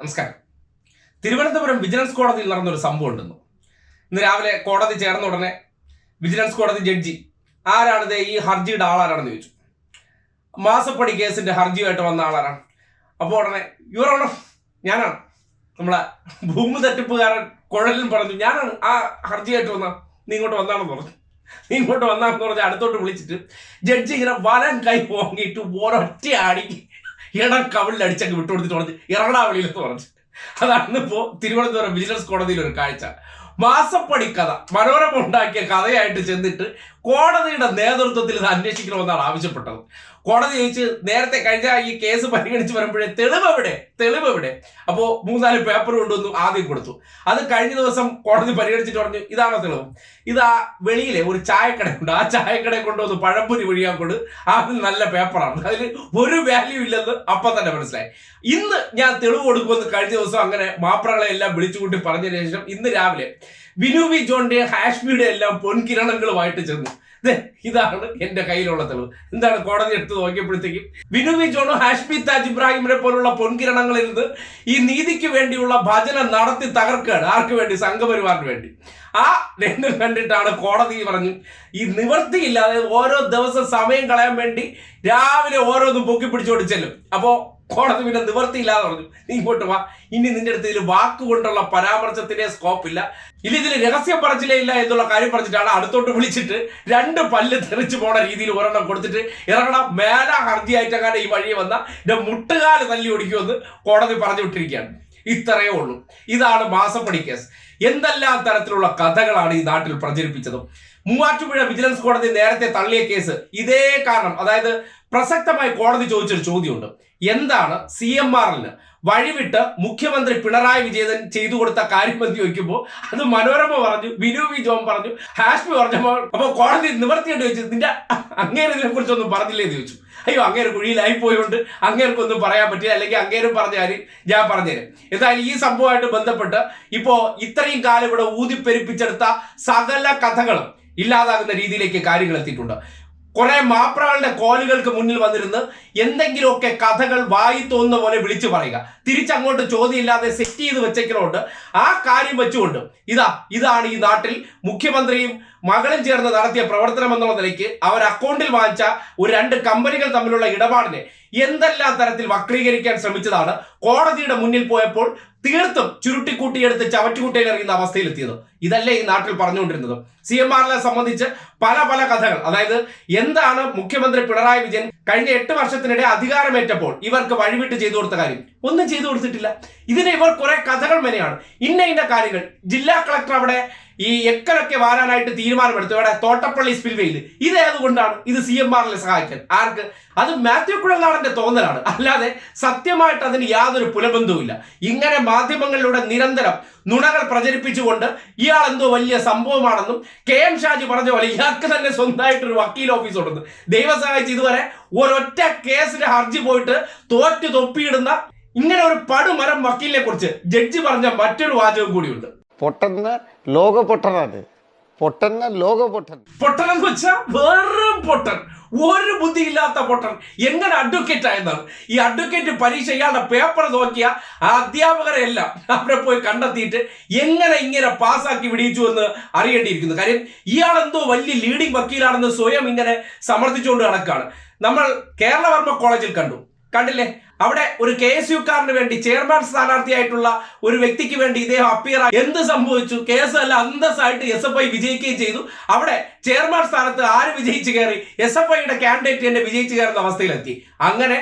നമസ്കാരം. തിരുവനന്തപുരം വിജിലൻസ് കോടതിയിൽ നടന്നൊരു സംഭവം ഉണ്ടെന്നു. ഇന്ന് രാവിലെ കോടതി ചേർന്ന ഉടനെ വിജിലൻസ് കോടതി ജഡ്ജി ആരാണിത് ഈ ഹർജിയുടെ ആളാരാണെന്ന് ചോദിച്ചു. മാസപ്പടി കേസിന്റെ ഹർജിയുമായിട്ട് വന്ന ആളാരാണ്. അപ്പോൾ ഉടനെ യുവറാണോ ഞാനാണ്. നമ്മളെ ഭൂമി തട്ടിപ്പുകാരൻ കുഴലിൽ പറഞ്ഞു ഞാനാണ് ആ ഹർജിയായിട്ട് വന്ന നീ ഇങ്ങോട്ട് വന്നാണെന്ന് പറഞ്ഞു. നീ ഇങ്ങോട്ട് വന്നാണെന്ന് പറഞ്ഞ് അടുത്തോട്ട് വിളിച്ചിട്ട് ജഡ്ജി ഇങ്ങനെ വലം കൈ വാങ്ങിയിട്ട് ഒരൊറ്റ ആടി ഇടം കവിളിൽ അടിച്ചങ്ങ് വിട്ടുകൊടുത്തിട്ട് പറഞ്ഞു ഇറങ്ങടാ വെളിയിലെന്ന് പറഞ്ഞു. അതാണ് ഇപ്പോ തിരുവനന്തപുരം വിജിലൻസ് കോടതിയിൽ ഒരു കാഴ്ച. മാസപ്പടി കഥ. മനോരമ ഉണ്ടാക്കിയ കഥയായിട്ട് ചെന്നിട്ട് കോടതിയുടെ നേതൃത്വത്തിൽ ഇത് അന്വേഷിക്കണമെന്നാണ് ആവശ്യപ്പെട്ടത്. കോടതി ചോദിച്ച് നേരത്തെ കഴിഞ്ഞ ഈ കേസ് പരിഗണിച്ച് വരുമ്പോഴേ തെളിവ് എവിടെ തെളിവ് എവിടെ അപ്പോൾ മൂന്നാൽ പേപ്പർ കൊണ്ടുവന്നു ആദ്യം കൊടുത്തു. അത് കഴിഞ്ഞ ദിവസം കോടതി പരിഗണിച്ചിട്ട് പറഞ്ഞു ഇതാണോ തെളിവ്? ഇതാ വെളിയിലെ ഒരു ചായക്കടയുണ്ട് ആ ചായക്കടയെ കൊണ്ടുവന്ന് പഴംപൊരി ഒഴിയാൻ കൊണ്ട് അത് നല്ല പേപ്പറാണ് അതിൽ ഒരു വാല്യൂ ഇല്ലെന്ന് അപ്പം തന്നെ മനസ്സിലായി. ഇന്ന് ഞാൻ തെളിവ് കൊടുക്കുമെന്ന് കഴിഞ്ഞ ദിവസം അങ്ങനെ മാപ്രകളെ എല്ലാം വിളിച്ചുകൂട്ടി പറഞ്ഞതിന് ശേഷം ഇന്ന് രാവിലെ വിനു വി ജോണിന്റെ ഹാഷ്മിയുടെ എല്ലാം പൊൻകിരണങ്ങളുമായിട്ട് ചെന്നു. ഇതാണ് എന്റെ കയ്യിലുള്ള തെളിവ്. എന്താണ് കോടതി എടുത്ത് നോക്കിയപ്പോഴത്തേക്കും വിനുവി വി ജോണോ ഹാഷ്മി താജ് ഇബ്രാഹിമിനെ പോലുള്ള പൊൻകിരണങ്ങളിൽ നിന്ന് ഈ നീതിക്ക് വേണ്ടിയുള്ള ഭജന നടത്തി തകർക്കുകയാണ്. ആർക്ക് വേണ്ടി? സംഘപരിവാറിന് വേണ്ടി. ആ രംഗം കണ്ടിട്ടാണ് കോടതി പറഞ്ഞു ഈ നിവർത്തിയില്ലാതെ ഓരോ ദിവസം സമയം കളയാൻ വേണ്ടി രാവിലെ ഓരോന്നും പൊക്കി പിടിച്ചോണ്ട് ചെല്ലും. അപ്പോ കോടതി പിന്നെ നിവർത്തിയില്ലാതെ പറഞ്ഞു. നീ ഇങ്ങോട്ട് വാ. ഇനി നിന്റെ അടുത്ത് ഇതിൽ വാക്കുകൊണ്ടുള്ള പരാമർശത്തിന്റെ സ്കോപ്പ് ഇല്ല. ഇനി ഇതിൽ രഹസ്യം പറഞ്ഞില്ലേ ഇല്ല എന്നുള്ള കാര്യം പറഞ്ഞിട്ടാണ് അടുത്തോട്ട് വിളിച്ചിട്ട് രണ്ട് പല്ല് തെറിച്ച് പോണ രീതിയിൽ ഒരെണ്ണം കൊടുത്തിട്ട് ഇറങ്ങണം. മേല ഹർജിയായിട്ടങ്ങനെ ഈ വഴി വന്ന. എന്റെ മുട്ടുകാൽ തല്ലി ഓടിക്കുമെന്ന് കോടതി പറഞ്ഞു വിട്ടിരിക്കുകയാണ് ഇത്രയേ ഉള്ളൂ. ഇതാണ് മാസപ്പടി കേസ്. എന്തെല്ലാം തരത്തിലുള്ള കഥകളാണ് ഈ നാട്ടിൽ പ്രചരിപ്പിച്ചത്? മൂവാറ്റുപുഴ വിജിലൻസ് കോടതി നേരത്തെ തള്ളിയ കേസ് ഇതേ കാരണം അതായത് പ്രസക്തമായി കോടതി ചോദിച്ചൊരു ചോദ്യമുണ്ട്. എന്താണ് സി എം ആറിന്? വഴിവിട്ട് മുഖ്യമന്ത്രി പിണറായി വിജയൻ ചെയ്തു കൊടുത്ത കാര്യം എന്ന് ചോദിക്കുമ്പോൾ അത് മനോരമ പറഞ്ഞു വിനു വി ജോൺ പറഞ്ഞു ഹാഷ്മി പറഞ്ഞപ്പോൾ അപ്പോൾ കോടതി നിവർത്തിയായിട്ട് ചോദിച്ചു നിന്റെ അങ്ങേരെ ഇതിനെ കുറിച്ചൊന്നും പറഞ്ഞില്ലേ എന്ന് ചോദിച്ചു. അയ്യോ അങ്ങേര് കുഴിയിലായി പോയോണ്ട് അങ്ങേർക്കൊന്നും പറയാൻ പറ്റില്ല. അല്ലെങ്കിൽ അങ്ങേരും പറഞ്ഞാലും ഞാൻ പറഞ്ഞുതരും. എന്തായാലും ഈ സംഭവമായിട്ട് ബന്ധപ്പെട്ട് ഇപ്പോ ഇത്രയും കാലം ഇവിടെ ഊതിപ്പെരുപ്പിച്ചെടുത്ത സകല കഥകളും ഇല്ലാതാകുന്ന രീതിയിലേക്ക് കാര്യങ്ങൾ എത്തിയിട്ടുണ്ട്. കുറെ മാപ്രാളുടെ കോലുകൾക്ക് മുന്നിൽ വന്നിരുന്ന് എന്തെങ്കിലുമൊക്കെ കഥകൾ വായി തോന്നുന്ന പോലെ വിളിച്ചു പറയുക. തിരിച്ചങ്ങോട്ട് ചോദ്യമില്ലാതെ സെറ്റ് ചെയ്ത് വെച്ചേക്കുന്നതുകൊണ്ട് ആ കാര്യം വെച്ചുകൊണ്ട് ഇതാ ഇതാണ് ഈ നാട്ടിൽ മുഖ്യമന്ത്രിയും മകളും ചേർന്ന് നടത്തിയ പ്രവർത്തനം എന്നുള്ള നിലയ്ക്ക് അവർ അക്കൗണ്ടിൽ വാങ്ങിച്ച ഒരു രണ്ട് കമ്പനികൾ തമ്മിലുള്ള ഇടപാടിനെ എന്തെല്ലാം തരത്തിൽ വക്രീകരിക്കാൻ ശ്രമിച്ചതാണ് കോടതിയുടെ മുന്നിൽ പോയപ്പോൾ തീർത്തും ചുരുട്ടിക്കൂട്ടിയെടുത്ത് ചവറ്റുകുട്ടയിൽ എറിയുന്ന അവസ്ഥയിലെത്തിയത്. ഇതല്ലേ ഈ നാട്ടിൽ പറഞ്ഞുകൊണ്ടിരുന്നത്. സി എം ആറിനെ സംബന്ധിച്ച് പല പല കഥകൾ. അതായത് എന്താണ് മുഖ്യമന്ത്രി പിണറായി വിജയൻ കഴിഞ്ഞ എട്ട് വർഷത്തിനിടെ അധികാരമേറ്റപ്പോൾ ഇവർക്ക് വഴിവിട്ട് ചെയ്തു കൊടുത്ത കാര്യം? ഒന്നും ചെയ്തു കൊടുത്തിട്ടില്ല. ഇതിന് ഇവർ കുറെ കഥകൾ മെനയാണ്. ഇന്ന ഇന്ന കാര്യങ്ങൾ. ജില്ലാ കളക്ടർ അവിടെ ഈ എക്കലൊക്കെ വാരാനായിട്ട് തീരുമാനമെടുത്തു. ഇവിടെ തോട്ടപ്പള്ളി സ്പിൽവേയിൽ ഇത് ഏതുകൊണ്ടാണ് ഇത് സി എം ആറിനെ സഹായിക്കാൻ. ആർക്ക്? അത് മാത്യു കുഴൽനാടന്റെ തോന്നലാണ്. അല്ലാതെ സത്യമായിട്ട് അതിന് യാതൊരു പുലബന്ധവുമില്ല. ഇങ്ങനെ മാധ്യമങ്ങളിലൂടെ നിരന്തരം നുണകൾ പ്രചരിപ്പിച്ചുകൊണ്ട് ഇയാൾ എന്തോ വലിയ സംഭവമാണെന്നും കെ എം ഷാജി പറഞ്ഞ പോലെ ഇയാൾക്ക് തന്നെ സ്വന്തമായിട്ടൊരു വക്കീൽ ഓഫീസ് ഉണ്ടെന്ന്. ദൈവം സഹായിച്ച് ഇതുവരെ ഒരൊറ്റ കേസിന്റെ ഹർജി പോയിട്ട് തോറ്റു തൊപ്പിയിടുന്ന ഇങ്ങനെ ഒരു പടുമരം വക്കീലിനെ കുറിച്ച് ജഡ്ജി പറഞ്ഞ മറ്റൊരു വാചകം കൂടിയുണ്ട്. പൊട്ടന്ന ലോക പൊട്ടനാണ് പൊട്ടന്ന ലോക പൊട്ടൻ എന്ന് വെച്ചാൽ വെറും പൊട്ടൻ. ഒരു ബുദ്ധി ഇല്ലാത്ത പൊട്ടൻ. എങ്ങനെ അഡ്വക്കേറ്റ് ആയത് ഈ അഡ്വക്കേറ്റ് പരീക്ഷ ഇയാളുടെ പേപ്പർ നോക്കിയ അധ്യാപകരെ എല്ലാം അവരെ പോയി കണ്ടെത്തിയിട്ട് എങ്ങനെ ഇങ്ങനെ പാസ്സാക്കി വിടിയിച്ചു എന്ന് അറിയേണ്ടിയിരിക്കുന്നു. കാര്യം ഇയാൾ എന്തോ വലിയ ലീഡിംഗ് വക്കീലാണെന്ന് സ്വയം ഇങ്ങനെ സമർത്ഥിച്ചുകൊണ്ട് നടക്കുകയാണ് നമ്മൾ കേരളവർമ്മ കോളേജിൽ കണ്ടു. കണ്ടില്ലേ? അവിടെ ഒരു കെ എസ് യുക്കാരന് വേണ്ടി ചെയർമാൻ സ്ഥാനാർത്ഥിയായിട്ടുള്ള ഒരു വ്യക്തിക്ക് വേണ്ടി ഇദ്ദേഹം അപ്പിയർ എന്ത് സംഭവിച്ചു? കേസ് അല്ല അന്തസ്സായിട്ട് എസ് എഫ് ഐ വിജയിക്കുകയും ചെയ്തു. അവിടെ ചെയർമാൻ സ്ഥാനത്ത് ആര് വിജയിച്ചു കയറി? എസ് എഫ് ഐയുടെ കാൻഡിഡേറ്റ് തന്നെ വിജയിച്ചു കയറുന്ന അവസ്ഥയിലെത്തി. അങ്ങനെ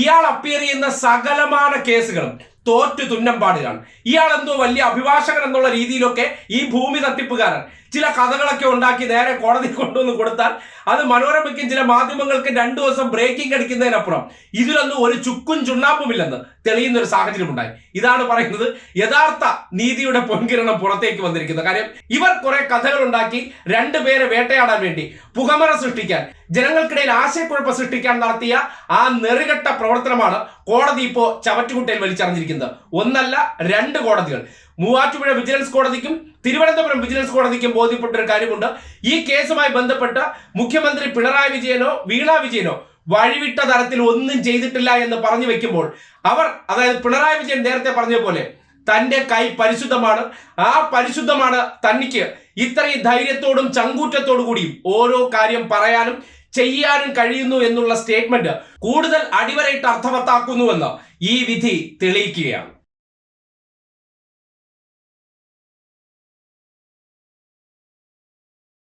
ഇയാൾ അപ്പിയർ ചെയ്യുന്ന സകലമാന കേസുകളും തോറ്റു തുന്നം പാടുകയാണ് ഇയാൾ എന്തോ വലിയ അഭിഭാഷകൻ എന്നുള്ള രീതിയിലൊക്കെ ഈ ഭൂമി തട്ടിപ്പുകാരൻ ചില കഥകളൊക്കെ ഉണ്ടാക്കി നേരെ കോടതി കൊണ്ടുവന്ന് കൊടുത്താൽ അത് മനോരമയ്ക്കും ചില മാധ്യമങ്ങൾക്ക് രണ്ടു ദിവസം ബ്രേക്കിംഗ് അടിക്കുന്നതിനപ്പുറം ഇതിലൊന്നും ഒരു ചുക്കും ചുണ്ണാമ്പുമില്ലെന്ന് തെളിയുന്ന ഒരു സാഹചര്യം ഉണ്ടായി ഇതാണ് പറയുന്നത് യഥാർത്ഥ നീതിയുടെ പൊൻകിരണം പുറത്തേക്ക് വന്നിരിക്കുന്നത്. കാര്യം ഇവർ കുറെ കഥകൾ ഉണ്ടാക്കി രണ്ടുപേരെ വേട്ടയാടാൻ വേണ്ടി പുകമറ സൃഷ്ടിക്കാൻ ജനങ്ങൾക്കിടയിൽ ആശയക്കുഴപ്പം സൃഷ്ടിക്കാൻ നടത്തിയ ആ നെറുകെട്ട പ്രവർത്തനമാണ് കോടതി ഇപ്പോൾ ചവറ്റുകുട്ടയിൽ വലിച്ചറിഞ്ഞിരിക്കുന്നത്. ഒന്നല്ല രണ്ട് കോടതികൾ. മൂവാറ്റുപുഴ വിജിലൻസ് കോടതിക്കും തിരുവനന്തപുരം വിജിലൻസ് കോടതിക്കും ബോധ്യപ്പെട്ട ഒരു കാര്യമുണ്ട്. ഈ കേസുമായി ബന്ധപ്പെട്ട് മുഖ്യമന്ത്രി പിണറായി വിജയനോ വീണ വിജയനോ വഴിവിട്ട തരത്തിൽ ഒന്നും ചെയ്തിട്ടില്ല എന്ന് പറഞ്ഞു വെക്കുമ്പോൾ അവർ അതായത് പിണറായി വിജയൻ നേരത്തെ പറഞ്ഞ പോലെ തന്റെ കൈ പരിശുദ്ധമാണ്. ആ പരിശുദ്ധമാണ് തനിക്ക് ഇത്രയും ധൈര്യത്തോടും ചങ്കൂറ്റത്തോടു കൂടിയും ഓരോ കാര്യം പറയാനും ചെയ്യാനും കഴിയുന്നു എന്നുള്ള സ്റ്റേറ്റ്മെന്റ് കൂടുതൽ അടിവരയിട്ട് അർത്ഥവത്താക്കുന്നുവെന്ന് ഈ വിധി തെളിയിക്കുകയാണ്.